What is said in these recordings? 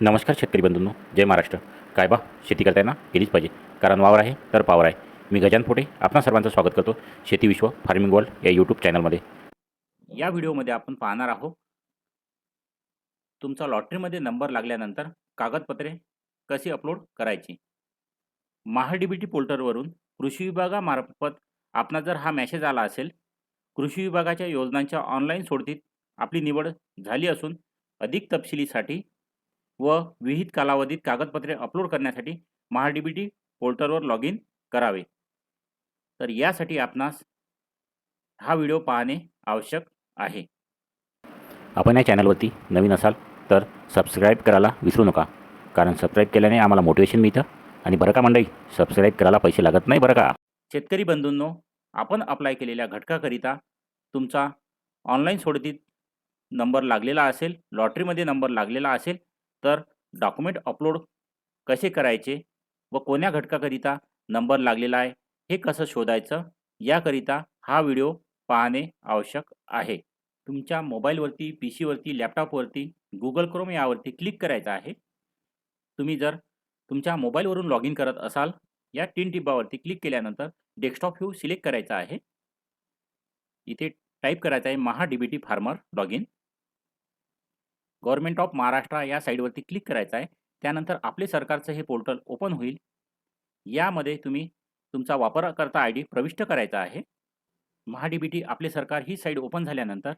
नमस्कार शेतकरी बंधूंनो जय महाराष्ट्र. काय बा शेती करताना केलीच पाहिजे. कारण वावर आहे तर पावर आहे. मी गजान फोटे आपणा सर्वांचं स्वागत करतो शेती विश्व फार्मिंग वर्ल्ड या यूट्यूब चॅनलमध्ये. या व्हिडिओमध्ये आपण पाहणार आहोत तुमचा लॉटरीमध्ये नंबर लागल्यानंतर कागदपत्रे कशी अपलोड करायची? महा डी बी टी पोर्टलवरून कृषी विभागामार्फत आपणा जर हा मॅसेज आला असेल कृषी विभागाच्या योजनांच्या ऑनलाईन सोडतीत आपली निवड झाली असून अधिक तपशिलीसाठी व विहित कालावधीत कागदपत्रे अपलोड करण्यासाठी महा डी बी टी पोर्टलवर लॉग इन करावे. तर यासाठी आपणास हा व्हिडिओ पाहणे आवश्यक आहे. आपण या चॅनलवरती नवीन असाल तर सबस्क्राईब करायला विसरू नका. कारण सबस्क्राईब केल्याने आम्हाला मोटिवेशन मिळतं आणि बरं का मंडळी सबस्क्राईब करायला पैसे लागत नाही बरं का? शेतकरी बंधूंनो आपण अप्लाय केलेल्या घटकाकरिता तुमचा ऑनलाईन सोडतीत नंबर लागलेला असेल लॉटरीमध्ये नंबर लागलेला असेल तर डॉक्युमेंट अपलोड कसे करायचे व कोण्या घटकाकरिता नंबर लागलेला आहे हे कसं शोधायचं याकरिता हा व्हिडिओ पाहणे आवश्यक आहे. तुमच्या मोबाईलवरती पी सीवरती लॅपटॉपवरती गुगल क्रोम यावरती क्लिक करायचं आहे. तुम्ही जर तुमच्या मोबाईलवरून लॉग इन करत असाल या तीन टिब्बावरती क्लिक केल्यानंतर डेस्कटॉप व्ह्यू सिलेक्ट करायचा आहे. इथे टाईप करायचं आहे Maha D B T farmer log in government of Maharashtra या साईडवरती क्लिक करायचं आहे. त्यानंतर आपले सरकारचं हे पोर्टल ओपन होईल. यामध्ये तुम्ही तुमचा वापरकर्ता आय डी प्रविष्ट करायचा आहे. महाडीबीटी आपले सरकार ही साईड ओपन झाल्यानंतर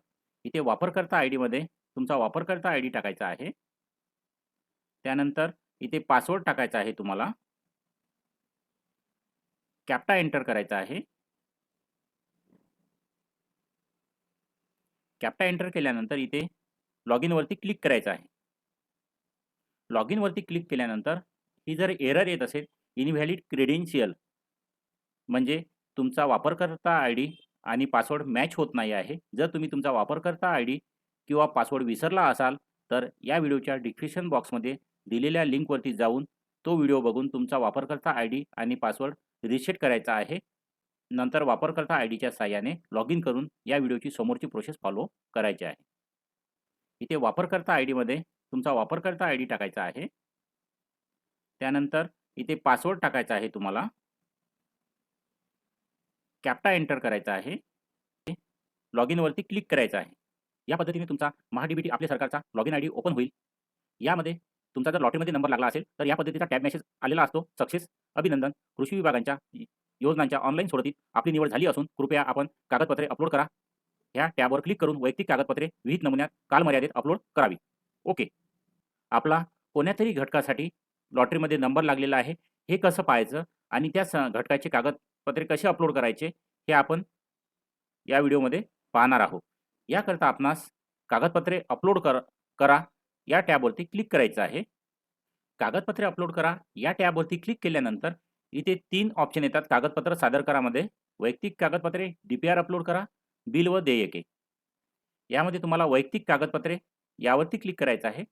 इथे वापरकर्ता आय डीमध्ये तुमचा वापरकर्ता आय डी टाकायचा आहे. त्यानंतर इथे पासवर्ड टाकायचा आहे तुम्हाला. कॅप्टा एंटर करायचा आहे. कॅप्टा एंटर केल्यानंतर इथे लॉग इनवरती क्लिक करायचं आहे. लॉग इनवरती क्लिक केल्यानंतर ही जर एरर येत असेल इनव्हॅलिड क्रेडेन्शियल म्हणजे तुमचा वापरकर्ता आय डी आणि पासवर्ड मॅच होत नाही आहे. जर तुम्ही तुमचा वापरकर्ता आय डी किंवा पासवर्ड विसरला असाल तर या व्हिडिओच्या डिस्क्रिप्शन बॉक्समध्ये दिलेल्या लिंकवरती जाऊन तो व्हिडिओ बघून तुमचा वापरकर्ता आय डी आणि पासवर्ड रिसेट करायचा आहे. नंतर वापरकर्ता आय डीच्या साहाय्याने लॉग इन करून या व्हिडिओची समोरची प्रोसेस फॉलो करायची आहे. इथे वापरकर्ता आय डीमध्ये तुमचा वापरकर्ता आय डी टाकायचा आहे. त्यानंतर इथे पासवर्ड टाकायचा आहे तुम्हाला. कॅप्टा एंटर करायचा आहे. लॉग इनवरती क्लिक करायचं आहे. या पद्धतीने तुमचा महा आपल्या सरकारचा log in I D open होईल. यामध्ये तुमचा जर लॉटरीमध्ये नंबर लागला असेल तर या पद्धतीचा टॅब मेसेज आलेला असतो. सक्सेस अभिनंदन कृषी विभागांच्या योजनांच्या ऑनलाईन सोडतीत आपली निवड झाली असून कृपया आपण कागदपत्रे अपलोड करा. ह्या टॅबवर क्लिक करून वैयक्तिक कागदपत्रे विहित नमुन्यात कालमर्यादेत अपलोड करावी. ओके आपला कोण्यातरी घटकासाठी लॉटरीमध्ये नंबर लागलेला आहे. हे कसं पाहायचं आणि त्या स घटकाचे कागदपत्रे कसे अपलोड करायचे हे आपण या व्हिडिओमध्ये पाहणार आहोत. याकरता आपणास कागदपत्रे अपलोड कर करा. या टॅबवरती क्लिक करायचं आहे. कागदपत्रे अपलोड करा. या टॅबवरती क्लिक केल्यानंतर इथे तीन ऑप्शन येतात. कागदपत्र सादर करामध्ये वैयक्तिक कागदपत्रे डी पी आर अपलोड करा. बिल व देयके. यामध्ये तुम्हाला वैयक्तिक कागदपत्रे यावरती क्लिक करायचं आहे.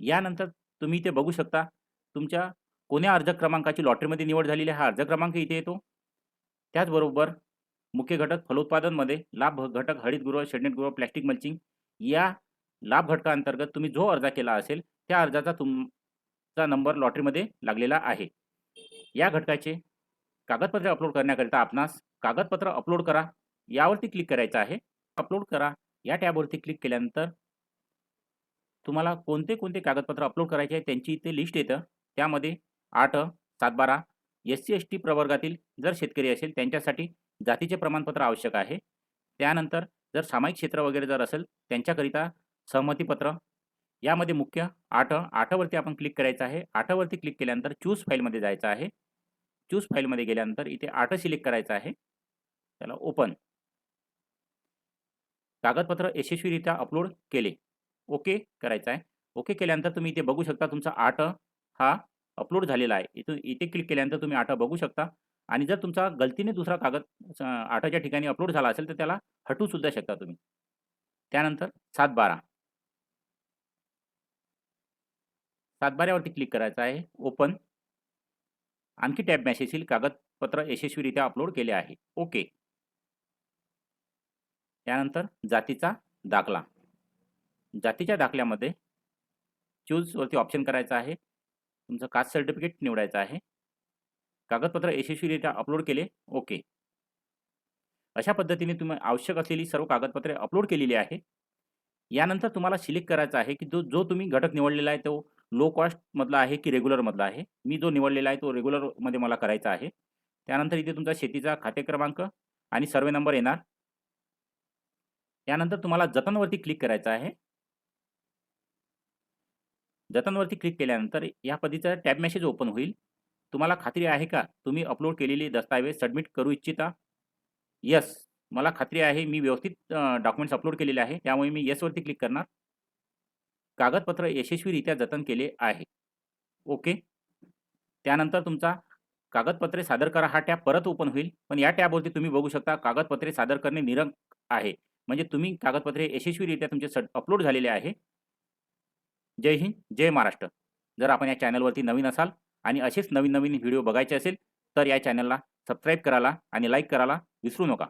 यानंतर तुम्ही इथे बघू शकता तुमच्या कोण्या अर्ज क्रमांकाची लॉटरीमध्ये निवड झालेली आहे. हा अर्ज क्रमांक इथे येतो. त्याचबरोबर मुख्य घटक फलोत्पादनमध्ये लाभ घटक हरितगृह शेडनेटगृह प्लॅस्टिक मल्चिंग या लाभ घटकाअंतर्गत तुम्ही जो अर्ज केला असेल त्या अर्जाचा तुमचा नंबर लॉटरीमध्ये लागलेला आहे. या घटकाचे कागदपत्रे अपलोड करण्याकरिता आपणास कागदपत्र अपलोड करा. यावरती क्लिक करायचं आहे. अपलोड करा. या टॅबवरती क्लिक केल्यानंतर तुम्हाला कोणते कोणते कागदपत्र अपलोड करायचे आहे त्यांची इथे लिस्ट येतं. त्यामध्ये आठ सातबारा एस सी एस टी प्रवर्गातील जर शेतकरी असेल त्यांच्यासाठी जातीचे प्रमाणपत्र आवश्यक आहे. त्यानंतर जर सामायिक क्षेत्र वगैरे जर असेल त्यांच्याकरिता सहमतीपत्र. यामध्ये मुख्य आठ आठवरती आपण क्लिक करायचं आहे. आठवरती क्लिक केल्यानंतर चूज फाईलमध्ये जायचं आहे. चूज फाईलमध्ये गेल्यानंतर इथे आठ सिलेक्ट करायचं आहे. त्याला ओपन कागदपत्र यशस्वीरित्या अपलोड केले. ओके करायचं आहे ओके केल्यानंतर तुम्ही इथे बघू शकता तुमचा आठ हा अपलोड झालेला आहे. इथून इथे क्लिक केल्यानंतर तुम्ही आठ बघू शकता. आणि जर तुमचा गलतीने दुसरा कागद आठाच्या ठिकाणी अपलोड झाला असेल तर त्याला हटवू सुद्धा शकता तुम्ही. त्यानंतर सात बारा. सातबाऱ्यावरती क्लिक करायचं आहे. ओपन आणखी टॅब मॅसेज येईल. कागदपत्र यशस्वीरित्या अपलोड केले आहे. ओके त्यानंतर जातीचा दाखला. जातीच्या दाखल्यामध्ये चूजवरती ऑप्शन करायचं आहे. तुमचं कास्ट सर्टिफिकेट निवडायचं आहे. कागदपत्र यशस्वीरित्या अपलोड केले ओके अशा पद्धतीने तुम्ही आवश्यक असलेली सर्व कागदपत्रे अपलोड केलेली आहे. यानंतर तुम्हाला सिलेक्ट करायचा आहे की जो जो तुम्ही घटक निवडलेला आहे तो लो कॉस्टमधला आहे की रेग्युलरमधला आहे. मी जो निवडलेला आहे तो रेग्युलरमध्ये मला करायचा आहे. त्यानंतर इथे तुमचा शेतीचा खाते क्रमांक आणि सर्वे नंबर येणार. त्यानंतर तुम्हाला जतनवरती क्लिक करायचं आहे. जतनवरती क्लिक केल्यानंतर या पद्धतीचा टॅब मेसेज ओपन होईल. तुम्हाला खात्री आहे का? तुम्ही अपलोड केलेली दस्तावेज सबमिट करू इच्छिता? यस मला खात्री आहे मी व्यवस्थित डॉक्युमेंट्स अपलोड केलेले आहे त्यामुळे मी येसवरती क्लिक करणार. कागदपत्र यशस्वीरित्या जतन केले आहे. ओके त्यानंतर तुमचा कागदपत्रे सादर करा हा टॅब परत ओपन होईल. पण या टॅबवरती तुम्ही बघू शकता कागदपत्रे सादर करणे निरंक आहे. म्हणजे तुम्ही कागदपत्रे यशस्वीरित्या तुमचे सट अपलोड झालेले आहे. जय हिंद जय महाराष्ट्र. जर आपण या चॅनलवरती नवीन असाल आणि असेच नवीन नवीन व्हिडिओ बघायचे असेल तर या चॅनलला सबस्क्राईब करायला आणि लाईक करायला विसरू नका.